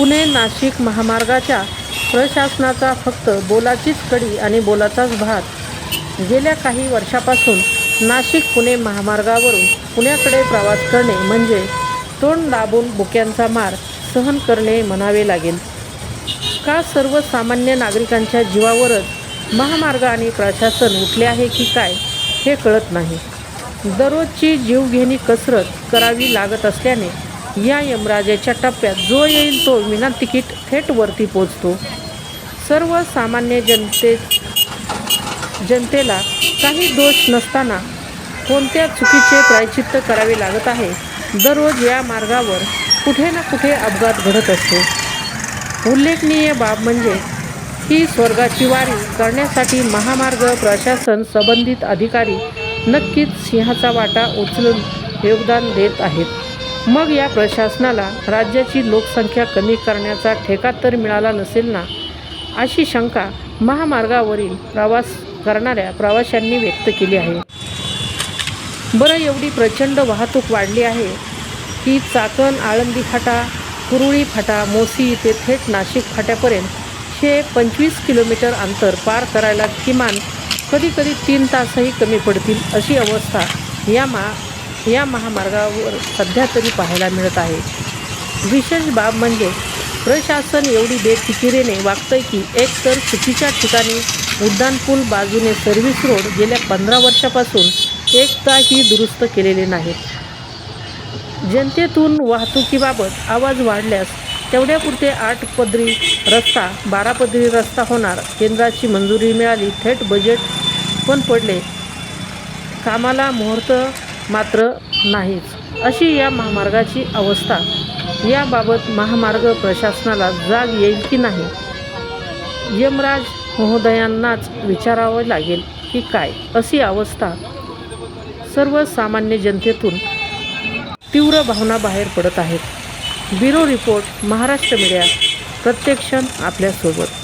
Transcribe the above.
पुणे नाशिक महामार्गाच्या प्रशासनाचा फक्त बोलाचीच कडी आणि बोलाचाच भात गेल्या काही वर्षापासून नाशिक पुणे महामार्गावरून पुण्याकडे प्रवास करणे म्हणजे तोंड दाबून बुक्यांचा मार सहन करणे म्हणावे लागेल. का सर्वसामान्य नागरिकांच्या जीवावरच महामार्ग आणि प्रशासन उठले आहे की काय हे कळत नाही. दररोजची जीवघेणी कसरत करावी लागत असल्याने या यमराजाच्या टप्प्यात जो येईल तो विना तिकीट थेट वरती पोचतो सर्वसामान्य जनते जनतेला काही दोष नसताना कोणत्या चुकीचे प्रायचित्त करावे लागत आहे दररोज या मार्गावर कुठे ना कुठे अपघात घडत असतो. उल्लेखनीय बाब म्हणजे ही स्वर्गाची वारी करण्यासाठी महामार्ग प्रशासन संबंधित अधिकारी नक्कीच सिंहाचा वाटा उचलून योगदान देत आहेत. मग या प्रशासनाला राज्याची लोकसंख्या कमी करण्याचा ठेका तर मिळाला नसेल ना? अशी शंका महामार्गावरील प्रवास करणाऱ्या प्रवाशांनी व्यक्त केली आहे. बरं एवढी प्रचंड वाहतूक वाढली आहे की चाकण आळंदी फाटा कुरुळी फाटा मोसी ते थेट नाशिक फाट्यापर्यंत हे पंचवीस किलोमीटर अंतर पार करायला किमान कधीकधी तीन तासही कमी पडतील अशी अवस्था या मा या महामार्गावर सध्या तरी पाहायला मिळत आहे. विशेष बाब म्हणजे प्रशासन एवढी बेफिकिरीने वागतंय की एकतर चुकीच्या ठिकाणी उड्डाणपूल बाजूने सर्व्हिस रोड गेल्या पंधरा वर्षापासून एकदाही दुरुस्त केलेले नाहीत. जनतेतून वाहतुकीबाबत आवाज वाढल्यास तेवढ्यापुरते आठ पदरी रस्ता बारा पदरी रस्ता होणार केंद्राची मंजुरी मिळाली थेट बजेट पण पडले. कामाला मुहूर्त मात्र नाहीच. अशी या महामार्गाची अवस्था. याबाबत महामार्ग प्रशासनाला जाग येईल की नाही? यमराज महोदयांनाच विचारावं लागेल की काय? अशी अवस्था सर्वसामान्य जनतेतून तीव्र भावना बाहेर पडत आहेत. Bureau report Maharashtra media. प्रत्यक्षण आपल्यासोबत.